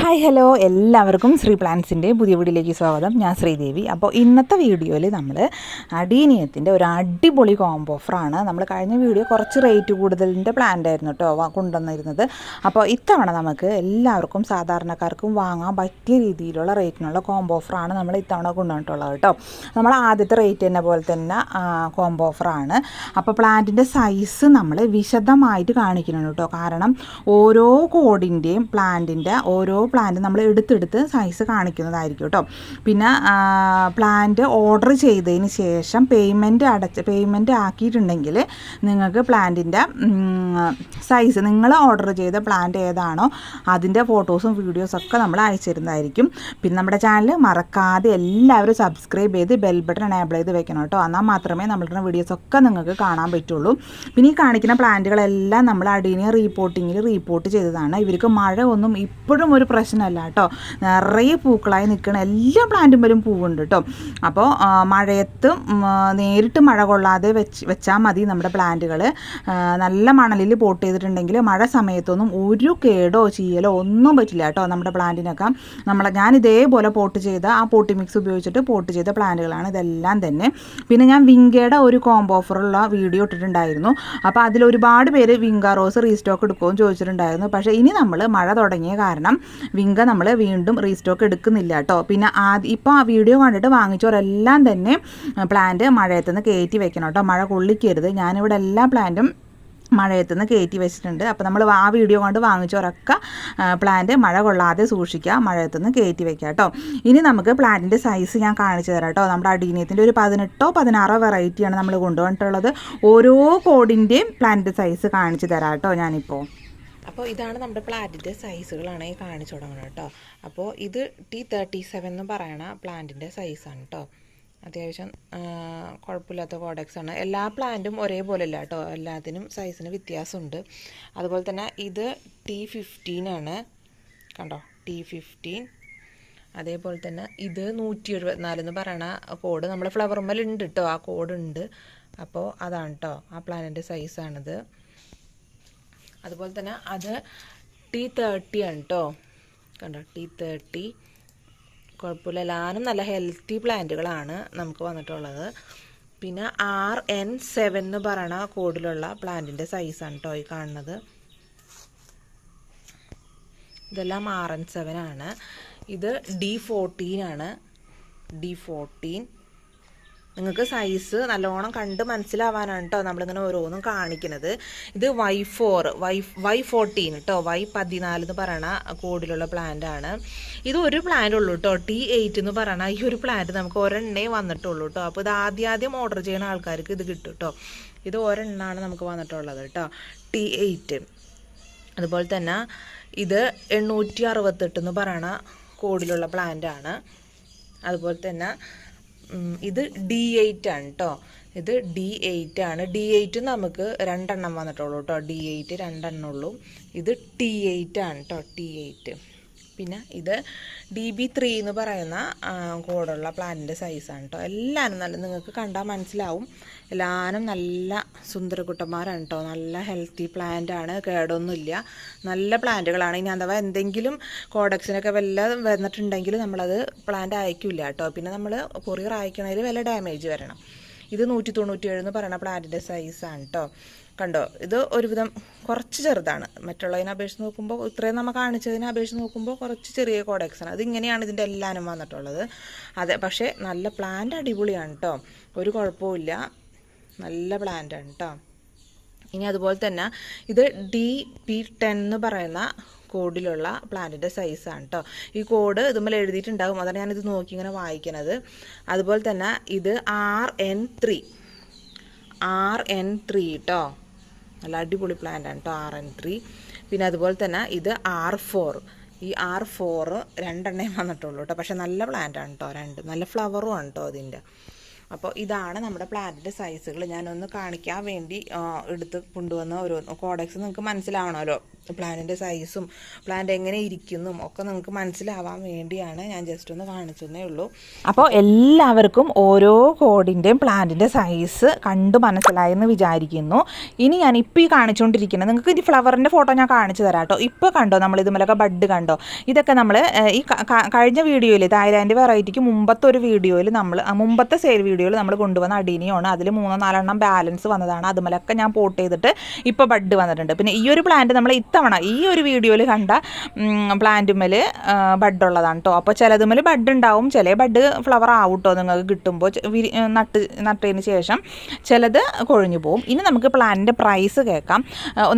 Hi hello എല്ലാവർക്കും ശ്രീ പ്ലാൻസിന്റെ പുതിയ വീഡിയോയിലേക്ക് സ്വാഗതം. ഞാൻ ശ്രീദേവി. അപ്പോൾ ഇന്നത്തെ വീഡിയോയിൽ നമ്മൾ അടീനിയത്തിന്റെ ഒരു അടിപൊളി കോംബോ ഓഫറാണ് നമ്മൾ കഴിഞ്ഞ വീഡിയോ കുറച്ച് റേറ്റ് കൂടുതലിന്റെ പ്ലാന്റ് ആയിരുന്നു കേട്ടോ കൊണ്ടുവന്നിരുന്നത്. അപ്പോൾ ഇത്തവണ നമുക്ക് എല്ലാവർക്കും സാധാരണക്കാർക്കും വാങ്ങാൻ പറ്റിയ രീതിയിലുള്ള റേറ്റിനുള്ള കോംബോ ഓഫറാണ് നമ്മൾ ഇത്തവണ കൊണ്ടുവന്നിട്ടുള്ളത് കേട്ടോ നമ്മൾ ആദ്യത്തെ റേറ്റ് തന്നെ പോലെ തന്നെ കോംബോ ഓഫറാണ് അപ്പോൾ പ്ലാന്റിന്റെ സൈസ് നമ്മൾ വിശദമായിട്ട് കാണിക്കുന്നുണ്ട് കേട്ടോ കാരണം ഓരോ കോഡിന്റെയും പ്ലാന്റിന്റെ ഓരോ പ്ലാന്റ് നമ്മൾ എടുത്തെടുത്ത് സൈസ് കാണിക്കുന്നതായിരിക്കും കേട്ടോ. പിന്നെ പ്ലാന്റ് ഓർഡർ ചെയ്തതിന് ശേഷം പേയ്മെന്റ് അടച്ച് പേയ്മെന്റ് ആക്കിയിട്ടുണ്ടെങ്കിൽ നിങ്ങൾക്ക് പ്ലാന്റിന്റെ സൈസ് നിങ്ങൾ ഓർഡർ ചെയ്ത പ്ലാന്റ് ഏതാണോ അതിന്റെ ഫോട്ടോസും വീഡിയോസൊക്കെ നമ്മൾ അയച്ചു തരുന്നതായിരിക്കും. പിന്നെ നമ്മുടെ ചാനൽ മറക്കാതെ എല്ലാവരും സബ്സ്ക്രൈബ് ചെയ്ത് ബെൽ ബട്ടൺ എനേബിൾ ചെയ്ത് വെക്കണം കേട്ടോ. എന്നാൽ മാത്രമേ നമ്മളുടെ വീഡിയോസൊക്കെ നിങ്ങൾക്ക് കാണാൻ പറ്റുള്ളൂ. പിന്നെ ഈ കാണിക്കുന്ന പ്ലാന്റുകളെല്ലാം നമ്മൾ അടീനിയ റീപോർട്ടിങ്ങിൽ റീപോർട്ട് ചെയ്തതാണ്. ഇവർക്ക് മഴ ഒന്നും ഇപ്പോഴും ഒരു പ്രശ്നമല്ല കേട്ടോ. നിറയെ പൂക്കളായി നിൽക്കുന്ന എല്ലാ പ്ലാന്റും വരും പൂവുണ്ട് കേട്ടോ. അപ്പോൾ മഴയത്ത് നേരിട്ട് മഴ കൊള്ളാതെ വെച്ച് വെച്ചാൽ മതി നമ്മുടെ പ്ലാന്റുകൾ നല്ല മണലിൽ പോട്ട് ചെയ്തിട്ടുണ്ടെങ്കിൽ മഴ സമയത്തൊന്നും ഒരു കേടോ ചീയലോ ഒന്നും പറ്റില്ല കേട്ടോ നമ്മുടെ പ്ലാന്റിനൊക്കെ നമ്മളെ ഞാൻ ഇതേപോലെ പോട്ട് ചെയ്ത ആ പോട്ടി മിക്സ് ഉപയോഗിച്ചിട്ട് പോട്ട് ചെയ്ത പ്ലാന്റുകളാണ് ഇതെല്ലാം തന്നെ. പിന്നെ ഞാൻ വിങ്കയുടെ ഒരു കോംബോ ഓഫറുള്ള വീഡിയോ ഇട്ടിട്ടുണ്ടായിരുന്നു. അപ്പോൾ അതിൽ ഒരുപാട് പേര് വിങ്ക റോസ് റീസ്റ്റോക്ക് എടുക്കുമെന്ന് ചോദിച്ചിട്ടുണ്ടായിരുന്നു. പക്ഷേ ഇനി നമ്മൾ മഴ തുടങ്ങിയ കാരണം വിങ്ക നമ്മൾ വീണ്ടും റീസ്റ്റോക്ക് എടുക്കുന്നില്ല കേട്ടോ. പിന്നെ ആദ്യം ഇപ്പോൾ ആ വീഡിയോ കണ്ടിട്ട് വാങ്ങിച്ചവരെല്ലാം തന്നെ പ്ലാന്റ് മഴയത്തുനിന്ന് കയറ്റി വെക്കണം കേട്ടോ. മഴ കൊള്ളിക്കരുത്. ഞാനിവിടെ എല്ലാ പ്ലാന്റും മഴയത്തുനിന്ന് കയറ്റി വെച്ചിട്ടുണ്ട്. അപ്പോൾ നമ്മൾ ആ വീഡിയോ കൊണ്ട് വാങ്ങിച്ചവരൊക്കെ പ്ലാന്റ് മഴ കൊള്ളാതെ സൂക്ഷിക്കുക മഴയത്തുനിന്ന് കയറ്റി വെക്കുക കേട്ടോ. ഇനി നമുക്ക് പ്ലാന്റിന്റെ സൈസ് ഞാൻ കാണിച്ചു തരാം കേട്ടോ. നമ്മുടെ അടീനിയത്തിന്റെ ഒരു പതിനെട്ടോ പതിനാറോ വെറൈറ്റിയാണ് നമ്മൾ കൊണ്ടുവന്നിട്ടുള്ളത്. ഓരോ കോഡിന്റെയും പ്ലാന്റിന്റെ സൈസ് കാണിച്ചു തരാം കേട്ടോ ഞാനിപ്പോൾ അപ്പോൾ ഇതാണ് നമ്മുടെ പ്ലാന്റിന്റെ സൈസുകളാണ് ഈ കാണിച്ചു തുടങ്ങുന്നത് കേട്ടോ. അപ്പോൾ ഇത് ടി തേർട്ടി സെവൻ എന്ന് പറയണ പ്ലാന്റിന്റെ സൈസാണ് കേട്ടോ. അത്യാവശ്യം കുഴപ്പമില്ലാത്ത കോഡക്സ് ആണ്. എല്ലാ പ്ലാന്റും ഒരേപോലെ അല്ല കേട്ടോ. എല്ലാത്തിനും സൈസിന് വ്യത്യാസമുണ്ട്. അതുപോലെ തന്നെ ഇത് ടി ഫിഫ്റ്റീൻ ആണ്. കണ്ടോ? ടി ഫിഫ്റ്റീൻ അതേപോലെ തന്നെ ഇത് നൂറ്റി എഴുപത്തിനാല് എന്ന് പറയണ കോഡ് നമ്മുടെ ഫ്ലവർ ഉണ്ട് കേട്ടോ. ആ കോഡ് ഉണ്ട് അപ്പോൾ അതാണ് കേട്ടോ ആ പ്ലാനിന്റെ സൈസാണിത്. അതുപോലെ തന്നെ അത് ടി തേർട്ടി ആണ് കേട്ടോ കണ്ടോ? ടി തേർട്ടി കുഴപ്പമില്ല. എല്ലാവരും നല്ല ഹെൽത്തി പ്ലാന്റുകളാണ് നമുക്ക് വന്നിട്ടുള്ളത്. പിന്നെ ആർ എൻ സെവൻ എന്ന് പറയണ കോഡിലുള്ള പ്ലാന്റിന്റെ സൈസാണ് കേട്ടോ ഈ കാണുന്നത്. ഇതെല്ലാം ആർ എൻ സെവൻ ആണ്. ഇത് ഡി ഫോർട്ടീൻ ആണ്. ഡി ഫോർട്ടീൻ നിങ്ങൾക്ക് സൈസ് നല്ലോണം കണ്ട് മനസ്സിലാവാനാണ് കേട്ടോ നമ്മളിങ്ങനെ ഓരോന്നും കാണിക്കുന്നത്. ഇത് Y four Y Y fourteen കേട്ടോ വൈ പതിനാല് എന്ന് പറയണ കോഡിലുള്ള പ്ലാന്റ് ആണ്. ഇത് ഒരു പ്ലാന്റ് ഉള്ളൂ കേട്ടോ ടി എയ്റ്റ് എന്ന് പറയണ ഈ ഒരു പ്ലാന്റ് നമുക്ക് ഒരെണ്ണേ വന്നിട്ടുള്ളൂ കേട്ടോ അപ്പോൾ ഇത് ആദ്യം ഓർഡർ ചെയ്യുന്ന ആൾക്കാർക്ക് ഇത് കിട്ടും കേട്ടോ ഇത് ഒരെണ്ണമാണ് നമുക്ക് വന്നിട്ടുള്ളത് കേട്ടോ ടി എയ്റ്റ് അതുപോലെ തന്നെ ഇത് എണ്ണൂറ്റി അറുപത്തെട്ട് എന്ന് പറയണ കോഡിലുള്ള പ്ലാന്റ് ആണ്. അതുപോലെ തന്നെ ഇത് ഡി എയ്റ്റ് ആണ് കേട്ടോ ഇത് ഡി എയ്റ്റ് ആണ്. ഡി എയ്റ്റ് നമുക്ക് രണ്ടെണ്ണം വന്നിട്ടുള്ളൂ കേട്ടോ ഡി എയ്റ്റ് രണ്ടെണ്ണം ഉള്ളൂ. ഇത് ടി എയ്റ്റ് ആണ് കേട്ടോ ടി എയ്റ്റ് പിന്നെ ഇത് ഡി ബി ത്രീ എന്ന് പറയുന്ന കോഡുള്ള പ്ലാന്റിന്റെ സൈസാണ് കേട്ടോ എല്ലാവരും നല്ല നിങ്ങൾക്ക് കണ്ടാൽ മനസ്സിലാവും. എല്ലാവരും നല്ല സുന്ദരകുട്ടന്മാരാണ് കേട്ടോ നല്ല ഹെൽത്തി പ്ലാന്റ് ആണ്. കേടൊന്നുമില്ല. നല്ല പ്ലാന്റുകളാണ്. ഇനി അഥവാ എന്തെങ്കിലും കോഡക്സിനൊക്കെ വല്ല വന്നിട്ടുണ്ടെങ്കിൽ നമ്മളത് പ്ലാന്റ് അയക്കില്ല കേട്ടോ പിന്നെ നമ്മൾ കൊറിയർ അയക്കണതിൽ വല്ല ഡാമേജ് വരണം. ഇത് നൂറ്റി തൊണ്ണൂറ്റിയേഴ് എന്ന് പറയുന്ന പ്ലാന്റിന്റെ സൈസാണ് കേട്ടോ കണ്ടോ? ഇത് ഒരുവിധം കുറച്ച് ചെറുതാണ്. മറ്റുള്ളതിനെ അപേക്ഷിച്ച് നോക്കുമ്പോൾ ഇത്രയും നമ്മൾ കാണിച്ചതിനെ അപേക്ഷിച്ച് നോക്കുമ്പോൾ കുറച്ച് ചെറിയ കോഡക്സാണ് അത് ഇങ്ങനെയാണ് ഇതിന്റെ എല്ലാനും വന്നിട്ടുള്ളത്. അതെ പക്ഷേ നല്ല പ്ലാന്റ് അടിപൊളിയാണ് കേട്ടോ ഒരു കുഴപ്പമില്ല നല്ല പ്ലാന്റാണ് കേട്ടോ ഇനി അതുപോലെ തന്നെ ഇത് ഡി പി ടെൻ എന്ന് പറയുന്ന കോഡിലുള്ള പ്ലാന്റിന്റെ സൈസാണ് കേട്ടോ ഈ കോഡ് ഇതുമ്പോൾ എഴുതിയിട്ടുണ്ടാകും അതാണ് ഞാനിത് നോക്കി ഇങ്ങനെ വായിക്കണത്. അതുപോലെ തന്നെ ഇത് R N three R N three കേട്ടോ നല്ല അടിപൊളി പ്ലാന്റ് ആണ് കേട്ടോ ആർ എൻ ത്രീ പിന്നെ അതുപോലെ തന്നെ ഇത് ആർ ഫോർ ഈ ആർ ഫോർ രണ്ടെണ്ണേ വന്നിട്ടുള്ളൂ കേട്ടോ പക്ഷെ നല്ല പ്ലാന്റ് ആണ് കേട്ടോ രണ്ട്. നല്ല ഫ്ലവറും ആണ് കേട്ടോ അതിന്റെ അപ്പോൾ ഇതാണ് നമ്മുടെ പ്ലാന്റിന്റെ സൈസുകൾ. ഞാനൊന്ന് കാണിക്കാൻ വേണ്ടി എടുത്ത് കൊണ്ടുവന്ന ഒരു കോഡക്സ്. നിങ്ങൾക്ക് മനസ്സിലാവണമല്ലോ പ്ലാന്റിന്റെ സൈസും പ്ലാന്റ് എങ്ങനെ ഇരിക്കുന്നു ഒക്കെ നിങ്ങൾക്ക് മനസ്സിലാവാൻ വേണ്ടിയാണ് ഞാൻ ജസ്റ്റ് ഒന്ന് കാണിച്ചതേ ഉള്ളൂ. അപ്പോൾ എല്ലാവർക്കും ഓരോ കോഡിന്റെയും പ്ലാന്റിന്റെ സൈസ് കണ്ടു മനസ്സിലായെന്ന് വിചാരിക്കുന്നു. ഇനി ഞാൻ ഇപ്പോൾ ഈ കാണിച്ചുകൊണ്ടിരിക്കുന്നത് നിങ്ങൾക്ക് ഇനി ഫ്ലവറിന്റെ ഫോട്ടോ ഞാൻ കാണിച്ചു തരാം കേട്ടോ. ഇപ്പോൾ കണ്ടോ നമ്മൾ ഇതുമലൊക്കെ ബഡ് കണ്ടോ? ഇതൊക്കെ നമ്മൾ ഈ കഴിഞ്ഞ വീഡിയോയിൽ തായ്ലാൻഡ് വെറൈറ്റിക്ക് മുമ്പത്തെ ഒരു വീഡിയോയിൽ നമ്മൾ മുമ്പത്തെ സെയിൽ വീഡിയോയിൽ നമ്മൾ കൊണ്ടുവന്ന അടീനിയാണ്. അതിൽ മൂന്നോ നാലെണ്ണം ബാലൻസ് വന്നതാണ്. അതുമലൊക്കെ ഞാൻ പോട്ട് ചെയ്തിട്ട് ഇപ്പോൾ ബഡ് വന്നിട്ടുണ്ട്. പിന്നെ ഈ ഒരു പ്ലാന്റ് നമ്മൾ ഇത്തവണ ഈ ഒരു വീഡിയോയിൽ കണ്ട പ്ലാന്റുമ്മൽ ബഡ് ഉള്ളതാണ് കേട്ടോ അപ്പോൾ ചിലതുമ്മൽ ബഡ് ഉണ്ടാവും. ചില ബഡ് ഫ്ലവർ ആവും കേട്ടോ നിങ്ങൾക്ക് കിട്ടുമ്പോൾ നട്ട് നട്ടതിന് ശേഷം ചിലത് കൊഴിഞ്ഞു പോകും ഇനി നമുക്ക് പ്ലാന്റിന്റെ പ്രൈസ് കേൾക്കാം.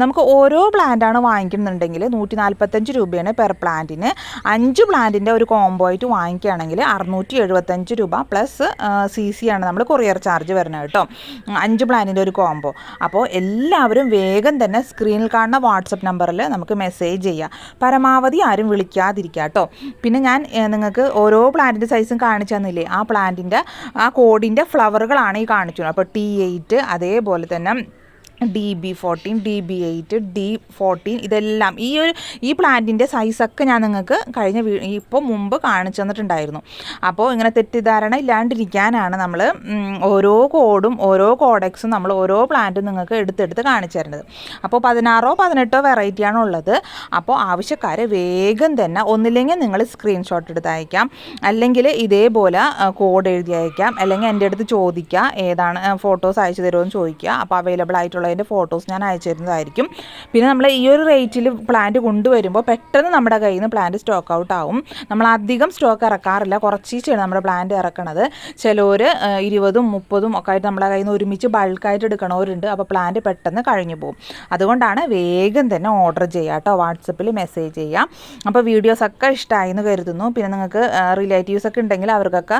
നമുക്ക് ഓരോ പ്ലാന്റാണ് വാങ്ങിക്കുന്നുണ്ടെങ്കിൽ നൂറ്റി നാൽപ്പത്തഞ്ച് രൂപയാണ് പെർ പ്ലാന്റിന് അഞ്ച് പ്ലാന്റിന്റെ ഒരു കോംബോ ആയിട്ട് വാങ്ങിക്കുകയാണെങ്കിൽ അറുന്നൂറ്റി എഴുപത്തഞ്ച് രൂപ പ്ലസ് സി സി ആണ് നമ്മൾ കൊറിയർ ചാർജ് വരുന്നത് കേട്ടോ. അഞ്ച് പ്ലാനിന്റെ ഒരു കോംബോ അപ്പോൾ എല്ലാവരും വേഗം തന്നെ സ്ക്രീനിൽ കാണുന്ന വാട്സപ്പ് നമ്പറിൽ നമുക്ക് മെസ്സേജ് ചെയ്യാം. പരമാവധി ആരും വിളിക്കാതിരിക്കുക കേട്ടോ. പിന്നെ ഞാൻ നിങ്ങൾക്ക് ഓരോ പ്ലാന്റിന്റെ സൈസും കാണിച്ചു തന്നില്ലേ? ആ പ്ലാന്റിന്റെ ആ കോഡിന്റെ ഫ്ലവറുകളാണ് ഈ കാണിച്ചു അപ്പോൾ ടി എയ്റ്റ് അതേപോലെ തന്നെ D B fourteen D B eight D fourteen ഇതെല്ലാം ഈ ഒരു ഈ പ്ലാന്റിന്റെ സൈസൊക്കെ ഞാൻ നിങ്ങൾക്ക് കഴിഞ്ഞ ഇപ്പോൾ മുമ്പ് കാണിച്ചു തന്നിട്ടുണ്ടായിരുന്നു. അപ്പോൾ ഇങ്ങനെ തെറ്റിദ്ധാരണ ഇല്ലാണ്ടിരിക്കാനാണ് നമ്മൾ ഓരോ കോഡും ഓരോ കോഡക്സും നമ്മൾ ഓരോ പ്ലാന്റും നിങ്ങൾക്ക് എടുത്തെടുത്ത് കാണിച്ചു തരുന്നത്. അപ്പോൾ പതിനാറോ പതിനെട്ടോ വെറൈറ്റിയാണ് ഉള്ളത്. അപ്പോൾ ആവശ്യക്കാർ വേഗം തന്നെ ഒന്നില്ലെങ്കിൽ നിങ്ങൾ സ്ക്രീൻഷോട്ട് എടുത്ത് അയക്കാം. അല്ലെങ്കിൽ ഇതേപോലെ കോഡ് എഴുതി അയക്കാം. അല്ലെങ്കിൽ എന്റെ അടുത്ത് ചോദിക്കുക ഏതാണ് ഫോട്ടോസ് അയച്ചു തരുമോ എന്ന് ചോദിക്കുക അപ്പോൾ അവൈലബിൾ ആയിട്ടുള്ളതിന്റെ ഫോട്ടോസ് ഞാൻ അയച്ചിരുന്നതായിരിക്കും. പിന്നെ നമ്മൾ ഈ ഒരു റേറ്റിൽ പ്ലാന്റ് കൊണ്ടുവരുമ്പോൾ പെട്ടെന്ന് നമ്മുടെ കയ്യിൽ നിന്ന് പ്ലാന്റ് സ്റ്റോക്ക് ഔട്ട് ആവും. നമ്മൾ അധികം സ്റ്റോക്ക് ഇറക്കാറില്ല. കുറച്ചീച്ചാണ് നമ്മുടെ പ്ലാന്റ് ഇറക്കണത്. ചിലവർ ഇരുപതും മുപ്പതും ഒക്കെ ആയിട്ട് നമ്മുടെ കയ്യിൽ നിന്ന് ഒരുമിച്ച് ബൾക്കായിട്ട് എടുക്കണവരുണ്ട്. അപ്പോൾ പ്ലാന്റ് പെട്ടെന്ന് കഴിഞ്ഞു പോകും അതുകൊണ്ടാണ് വേഗം തന്നെ ഓർഡർ ചെയ്യുക കേട്ടോ. വാട്സപ്പിൽ മെസ്സേജ് ചെയ്യാം. അപ്പോൾ വീഡിയോസൊക്കെ ഇഷ്ടമായി എന്ന് കരുതുന്നു. പിന്നെ നിങ്ങൾക്ക് റിലേറ്റീവ്സ് ഒക്കെ ഉണ്ടെങ്കിൽ അവർക്കൊക്കെ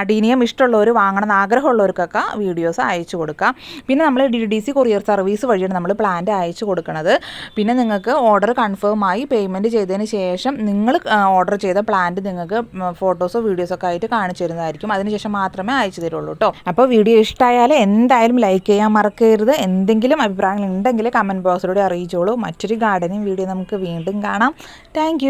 അടീനിയം ഇഷ്ടമുള്ളവർ വാങ്ങണം എന്ന് ആഗ്രഹമുള്ളവർക്കൊക്കെ വീഡിയോസ് അയച്ചു കൊടുക്കാം. പിന്നെ നമ്മൾ D D C courier service വഴിയാണ് നമ്മൾ പ്ലാന്റ് അയച്ചു കൊടുക്കുന്നത് പിന്നെ നിങ്ങൾക്ക് ഓർഡർ കൺഫേം ആയി പേയ്മെന്റ് ചെയ്തതിന് ശേഷം നിങ്ങൾ ഓർഡർ ചെയ്ത പ്ലാന്റ് നിങ്ങൾക്ക് ഫോട്ടോസോ വീഡിയോസോ ഒക്കെ ആയിട്ട് കാണിച്ചു തരുന്നതായിരിക്കും. അതിനുശേഷം മാത്രമേ അയച്ചു തരുള്ളൂ കേട്ടോ അപ്പോൾ വീഡിയോ ഇഷ്ടമായാൽ എന്തായാലും ലൈക്ക് ചെയ്യാൻ മറക്കരുത്. എന്തെങ്കിലും അഭിപ്രായങ്ങൾ ഉണ്ടെങ്കിൽ കമന്റ് ബോക്സിലൂടെ അറിയിച്ചോളൂ. മറ്റൊരു ഗാർഡനിങ് വീഡിയോ നമുക്ക് വീണ്ടും കാണാം. താങ്ക്